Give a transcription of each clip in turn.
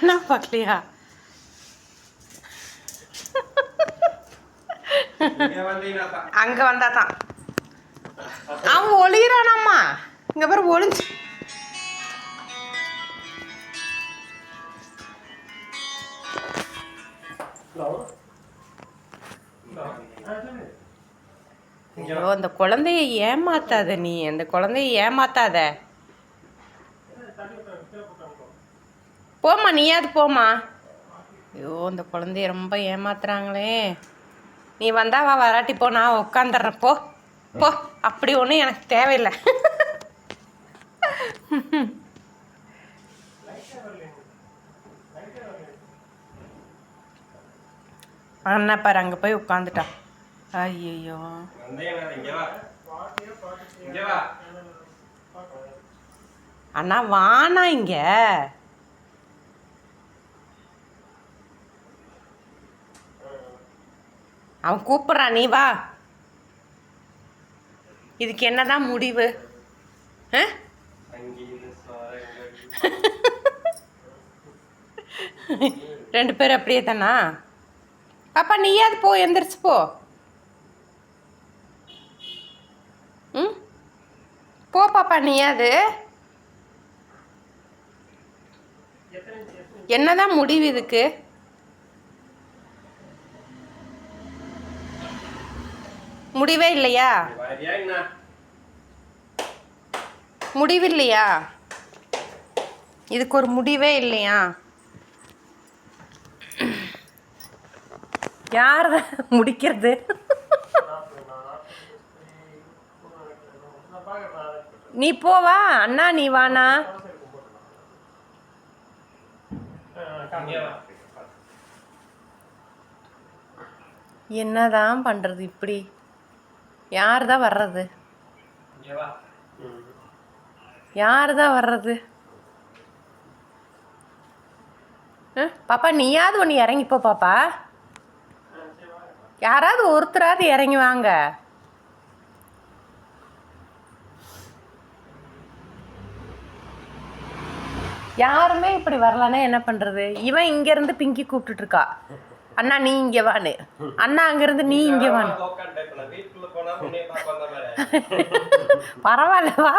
அண்ணா பார்க்கலையா அங்க வந்தாதான். வந்தா தான் அவன் ஒளிகிறானாம்மா இங்க பாரு ஒளிஞ்சு. ஐயோ அந்த குழந்தைய ஏமாத்தாத நீ. அந்த குழந்தைய ஏமாத்தாத. போம்மா நீயாவது போம்மா. ஐயோ அந்த குழந்தைய ரொம்ப ஏமாத்துறாங்களே. நீ வந்தா வா வராட்டி போ நான் உட்காந்துட்றேன் போ போ. அப்படி ஒன்றும் எனக்கு தேவையில்லை. அண்ணா பாரு அங்கே போய் உட்காந்துட்டான் ஐயோ. அண்ணா வானா இங்க. அவன் கூப்பிட்றான் நீ வா. இதுக்கு என்னதான் முடிவு? ஆ? ரெண்டு பேரும் அப்படியே தானா? பாப்பா நீயாவது போ எந்திரிச்சு போ. ம்? போ பாப்பா நீயாவது. என்னதான் முடிவு இதுக்கு? முடிவே இல்லையா? முடிவு இல்லையா இதுக்கு ஒரு முடிவே இல்லையா? யார் முடிக்கிறது? நீ போவா? அண்ணா நீ வாண்ணா? என்னதான் பண்றது இப்படி? யார் தான் வர்றது? யார் தான் வர்றது பாப்பா நீயாவது ஒன்று இறங்கிப்போ பாப்பா. யாராவது ஒருத்தராவது இறங்கி வாங்க. யாருமே இப்படி வரலன்னா என்ன பண்றது? இவன் இங்க இருந்து பிங்கி கூப்பிட்டுட்டு இருக்கா. அண்ணா நீ இங்க வான்னு. அண்ணா அங்க இருந்து நீ இங்கே வான்னு. நான் உட்காந்துட்டேன். இப்ப நான் வீட்டுக்குள்ள போனா உன்னைய பார்க்க வந்த மாதிரி. பரவாயில்ல வா.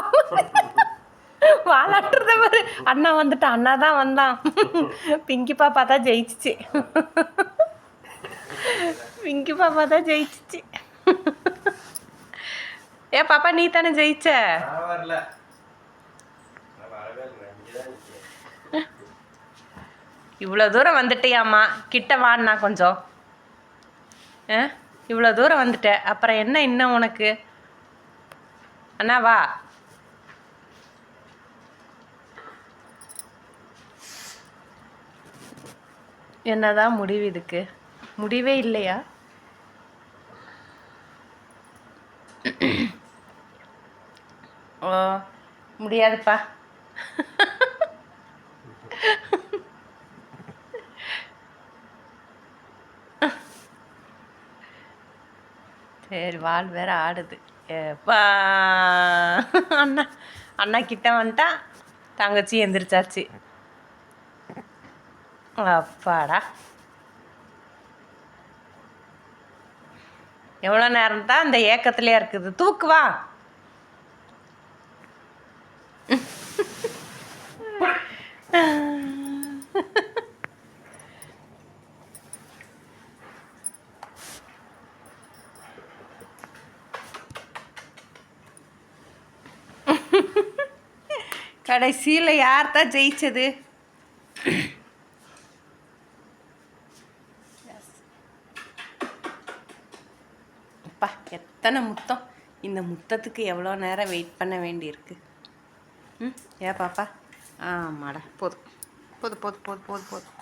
வாலாட்டுறத பாரு. அண்ணா வந்துட்டான் அண்ணா தான் வந்தான். பிங்கி பாப்பா தான் ஜெயிச்சிச்சு. பிங்கி பாப்பா தான் ஜெயிச்சிச்சு. ஏ பாப்பா நீ தானே ஜெயிச்ச. இவ்வளோ தூரம் வந்துட்டியாம்மா. கிட்ட வாண்ணா கொஞ்சம். ஆ? இவ்வளோ தூரம் வந்துட்ட. அப்புறம் என்ன இன்னும் உனக்கு? அண்ணா வா. என்னதான் முடிவு இதுக்கு? முடிவே இல்லையா? ஓ முடியாதுப்பா. சரி வால் வேற ஆடுது. ஏப்பா அண்ணா அண்ணா கிட்ட வந்துட்டா தங்கச்சி எந்திரிச்சாச்சு. அப்பாடா. எவ்வளோ நேரம் தான் இந்த ஏக்கத்துலேயே இருக்குது? தூக்குவா கடைசியில் யார் தான் ஜெயிச்சது? அப்பா எத்தனை முத்தம்? இந்த முத்தத்துக்கு எவ்வளோ நேரம் வெயிட் பண்ண வேண்டியிருக்கு? ம் ஏ பாப்பா? ஆமாடா போதும். போதும் போதும் போதும் போதும் போதும்.